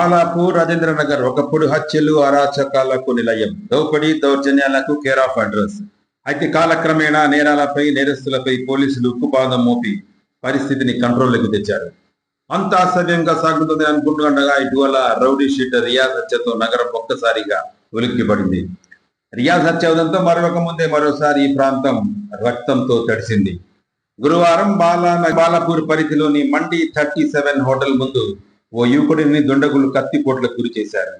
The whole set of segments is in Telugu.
బాలాపూర్ రాజేంద్ర నగర్ ఒకప్పుడు హత్యలు అరాచకాలకు నిలయం. దోపిడీ దౌర్జన్యాలకు కేర్ ఆఫ్ అడ్రస్. అయితే కాలక్రమేణా నేరాలపై నేరస్తులపై పోలీసులు ఉక్కుపాదం మోపి పరిస్థితిని కంట్రోల్లోకి తెచ్చారు. అంతా సవ్యంగా సాగుతుంది అనుకుంటుండగా ఇటీవల రౌడీ షీటర్ రియాజ్ హత్యతో నగరం ఒక్కసారిగా ఉలిక్కిపడింది. రియాజ్ హత్య అవడంతో మరొక ముందే మరోసారి ఈ ప్రాంతం రక్తంతో తడిసింది. గురువారం బాలా బాలాపూర్ పరిధిలోని మండి థర్టీ సెవెన్ హోటల్ ముందు ఓ యువకుడిని దుండగులు కత్తిపోట్లకు గురి చేశారు.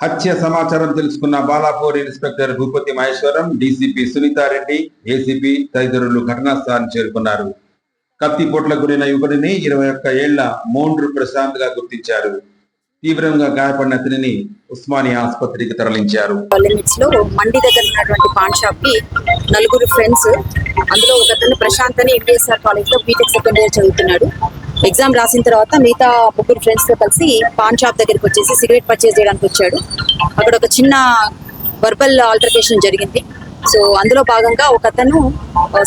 హత్య సమాచారం తెలుసుకున్న Balapur inspector Bhupathi Maheshwaram DCP Sunitha Reddy ACP తదితరులు ఘటనాస్థలాన్ని చేరుకున్నారు. కత్తిపోట్లకు గురైన యువకుడిని ఇరవై ఒక్క ఏళ్ళ మోండ్రు ప్రశాంత్గా గుర్తించారు. తీవ్రంగా గాయపడిన అతనిని ఉస్మానియా ఆసుపత్రికి తరలించారు. లిమిట్స్లో మండి దగ్గర ఉన్నటువంటి పాన్ షాప్కి నలుగురు ఫ్రెండ్స్ అందులో ఒక ప్రశాంత్ అని ఎంబీఎస్ఆర్ కాలేజ్లో బీటెక్ సెకండ్ ఇయర్ చదువుతున్నాడు. ఎగ్జామ్ రాసిన తర్వాత మిగతా ముగ్గురు ఫ్రెండ్స్తో కలిసి పాన్ షాప్ దగ్గరికి వచ్చేసి సిగరెట్ పర్చేస్ చేయడానికి వచ్చాడు. అక్కడ ఒక చిన్న వర్బల్ ఆల్టర్కేషన్ జరిగింది. సో అందులో భాగంగా ఒక అతను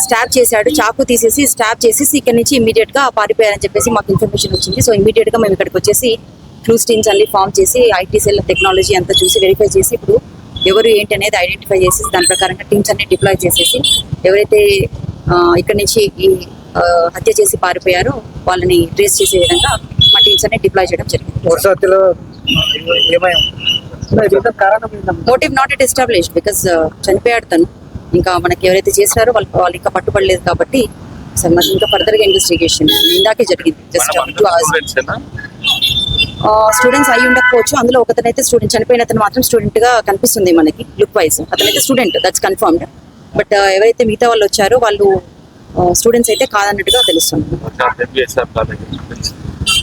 స్టాప్ చేశాడు. చాకు తీసేసి స్టాప్ చేసేసి ఇక్కడ నుంచి ఇమీడియట్గా పారిపోయారని చెప్పేసి మాకు ఇన్ఫర్మేషన్ వచ్చింది. సో ఇమీడియట్గా మేము ఇక్కడికి వచ్చేసి క్లూస్ టీమ్స్ అన్ని ఫామ్ చేసి ఐటీ సెల్ టెక్నాలజీ అంతా చూసి వెరిఫై చేసి ఇప్పుడు ఎవరు ఏంటి అనేది ఐడెంటిఫై చేసి దాని ప్రకారంగా టీమ్స్ అన్ని డిప్లాయ్ చేసేసి ఎవరైతే ఇక్కడ ఇక్కడి నుంచి ఈ హత్య చేసి పారిపోయారో. వాళ్ళని ట్రేస్ చేసే విధంగా మా టీమ్స్ అన్ని డిప్లాయ్ చేయడం జరిగింది? Motive not at establish because చనిపోయాడు తను. ఇంకా మనకి ఎవరైతే చేసినారో వాళ్ళు వాళ్ళు ఇంకా పట్టుబడలేదు కాబట్టి సో మనకి ఇంకా ఫర్దర్గా ఇన్వెస్టిగేషన్ ఇందాకే జరిగింది. జస్ట్ టూ అవర్స్ స్టూడెంట్స్ అయి ఉండకపోవచ్చు. అందులో ఒకతనైతే స్టూడెంట్ చనిపోయిన అతను మాత్రం స్టూడెంట్గా కనిపిస్తుంది మనకి లుక్ వైజ్ అతనైతే స్టూడెంట్ దట్స్ కన్ఫర్మ్డ్ బట్ ఎవరైతే మిగతా వాళ్ళు వచ్చారో వాళ్ళు స్టూడెంట్స్ అయితే కాదన్నట్టుగా తెలుస్తుంది.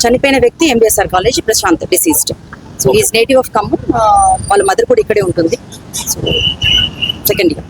చనిపోయిన వ్యక్తి MBSR college Prashanth deceased so is native of Khammam వాళ్ళ మదర్ కూడా ఇక్కడే ఉంటుంది. So second year.